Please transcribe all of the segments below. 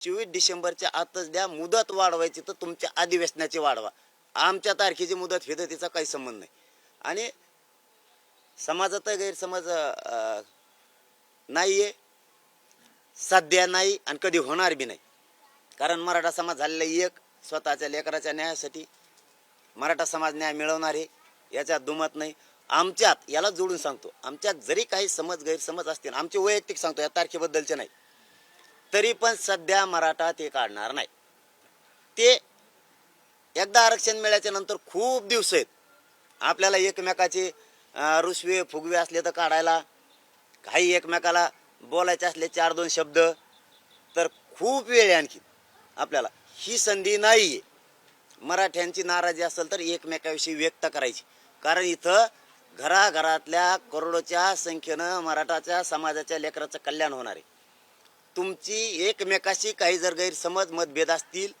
चोवीस डिसेंबरच्या आतच द्या मुदत वाढवायची तर तुमच्या अधिवेशनाची वाढवा. आमच्या तारखेची मुदत फिदतीचा काही संबंध नाही. आणि समाजात गैरसमज नाही आहे सध्या नाही आणि कधी होणार बी नाही. कारण मराठा समाज झालेला एक स्वतःच्या लेकराच्या न्यायासाठी मराठा समाज न्याय मिळवणार आहे याच्यात दुमत नाही. आमच्यात याला जोडून सांगतो आमच्यात जरी काही समज गैरसमज असतील आमचे वैयक्तिक सांगतो या तारखेबद्दलचे नाही. तरी पण सध्या मराठा ते काढणार नाही. ते एकदा आरक्षण मिळाल्याच्या नंतर खूप दिवस आहेत. आपल्याला एकमेकाचे रुसवे फुगवे असले तर काढायला काही एकमेकाला बोलायचे असले चार दोन शब्द तर खूप वेळ आहे आणखी आपल्याला. ही संधी नाही आहे मराठ्यांची नाराजी असेल तर एकमेकाविषयी व्यक्त करायची. कारण इथं घराघरातल्या करोडोच्या संख्येनं मराठाच्या समाजाच्या लेकराचं कल्याण होणार आहे. तुमची एकमेकाशी काही जर गैरसमज मतभेद असतील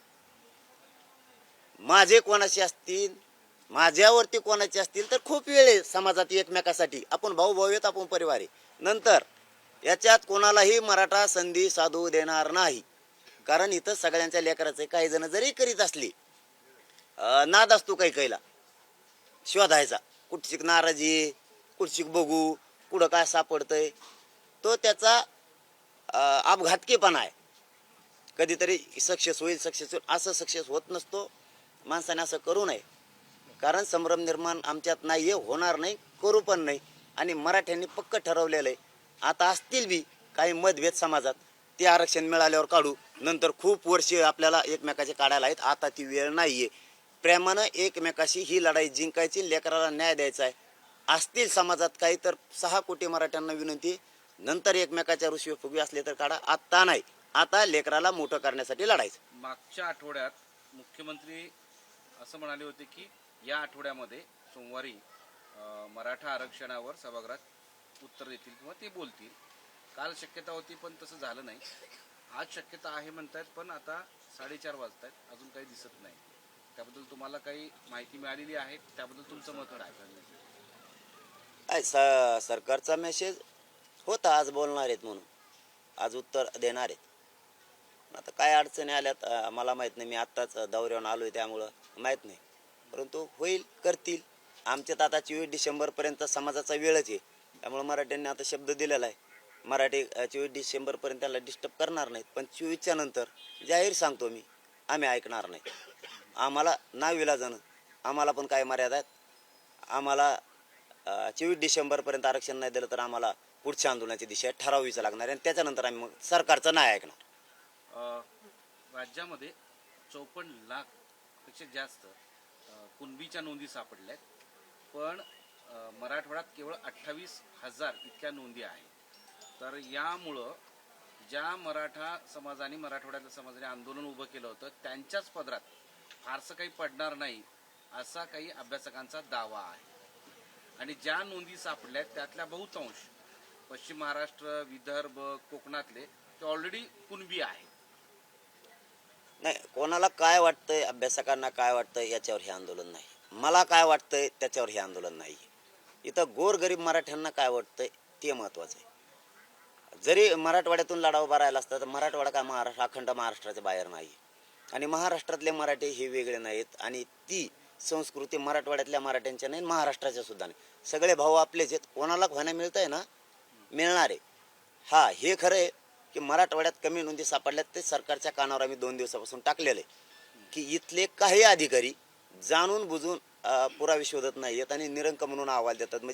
माझे कोणाशी असतील माझ्यावरती कोणाचे असतील तर खूप वेळ आहे समाजात एकमेकासाठी. आपण भाऊ भाऊ येत आपण परिवार आहे. नंतर याच्यात कोणालाही मराठा संधी साधू देणार नाही. कारण इथं सगळ्यांच्या लेकराचे काही जण जरी करीत असली नाद असतो काही काहीला. शोधायचा. कुठची नाराजी कुठची बघू कुठं काय सापडतंय? तो त्याचा अपघातकीपणा आहे. कधीतरी सक्सेस होईल सक्सेस होईल असं सक्सेस होत नसतो. माणसाने असं करू नये. कारण संभ्रम निर्माण आमच्यात नाही आहे होणार नाही करू पण नाही. आणि मराठ्यांनी पक्क ठरवलेलं आहे. आता असतील बी काही मतभेद समाजात. ते आरक्षण मिळाल्यावर काढू. नंतर खूप वर्षे आपल्याला एकमेकाचे काढायला आहेत. आता ती वेळ नाही आहे प्रेमानं एकमेकाशी ही लढाई जिंकायची लेकराला न्याय द्यायचा आहे. असतील समाजात काही तर सहा कोटी मराठ्यांना विनंती नंतर एकमेकाच्या ऋषी फुगवी असले तर काढा. आता नाही. आता लेकराला मोठं करण्यासाठी लढायचं. मागच्या आठवड्यात मुख्यमंत्री असं म्हणाले होते की या आठवड्यामध्ये सोमवारी अं, मराठा आरक्षणावर सभागृहात उत्तर देतील किंवा ते बोलतील. काल शक्यता होती पण तसं झालं नाही. आज शक्यता आहे म्हणतायत पण आता साडेचार वाजत आहेत अजून काही दिसत नाही. त्याबद्दल तुम्हाला काही माहिती मिळालेली आहे. त्याबद्दल तुमचं मत काय? काय स सरकारचा मेसेज होता आज बोलणार आहेत म्हणून. आज उत्तर देणार आहेत. आता काय अडचणी आल्यात मला माहीत नाही. मी आत्ताच दौऱ्यावर आलो आहे त्यामुळं माहीत नाही. परंतु होईल करतील. आमच्यात आता चोवीस डिसेंबरपर्यंत समाजाचा वेळच आहे. त्यामुळं मराठ्यांनी आता शब्द दिलेला आहे. मराठी चोवीस डिसेंबरपर्यंत त्याला डिस्टर्ब करणार नाहीत. पण चोवीसच्या नंतर जाहीर सांगतो मी आम्ही ऐकणार नाही. आम्हाला नावीला जाणं आम्हाला पण काय मर्यादा आहेत? आम्हाला चोवीस डिसेंबरपर्यंत आरक्षण नाही दिलं तर आम्हाला पुढच्या आंदोलनाची दिशा ठरावीच लागणार आहे आणि त्याच्यानंतर आम्ही मग सरकारचं नाही ऐकणार. अ, राज्यामध्ये चौपन्न लाखपेक्षा जास्त अ, कुणबीच्या नोंदी सापडल्या आहेत पण अ, मराठवाड्यात केवळ अठ्ठावीस हजार इतक्या नोंदी आहेत. तर यामुळं ज्या मराठा समाजाने मराठवाड्यातल्या समाजाने आंदोलन उभं केलं होतं त्यांच्याच पदरात फारसं काही पडणार नाही असा काही अभ्यासकांचा दावा आहे. आणि ज्या नोंदी सापडल्या आहेत त्यातल्या बहुतांश पश्चिम महाराष्ट्र विदर्भ कोकणातले ते ऑलरेडी कुणबी आहे. नाही कोणाला काय वाटतंय अभ्यासकांना काय वाटतंय याच्यावर हे आंदोलन नाही. मला काय वाटतंय त्याच्यावर हे आंदोलन नाही. इथं गोरगरीब मराठ्यांना काय वाटतंय ते महत्वाचं आहे. जरी मराठवाड्यातून लढा उभा राहिला असता तर मराठवाडा काय महाराष्ट्र अखंड महाराष्ट्राच्या बाहेर नाही. आणि महाराष्ट्रातले मराठी हे वेगळे नाहीत आणि ती संस्कृती मराठवाड्यातल्या मराठ्यांच्या नाही महाराष्ट्राच्या सुद्धा नाही. सगळे भाऊ आपलेच आहेत. कोणाला व्हायला मिळत आहे ना मिळणार. आहे हा हे खरं आहे की मराठवाड्यात कमी नोंदी सापडल्यात ते सरकारच्या कानावर आम्ही दोन दिवसापासून टाकलेले. की इथले काही अधिकारी जाणून बुजून पुरावे शोधत नाहीयेत आणि निरंक म्हणून अहवाल देतात. म्हणजे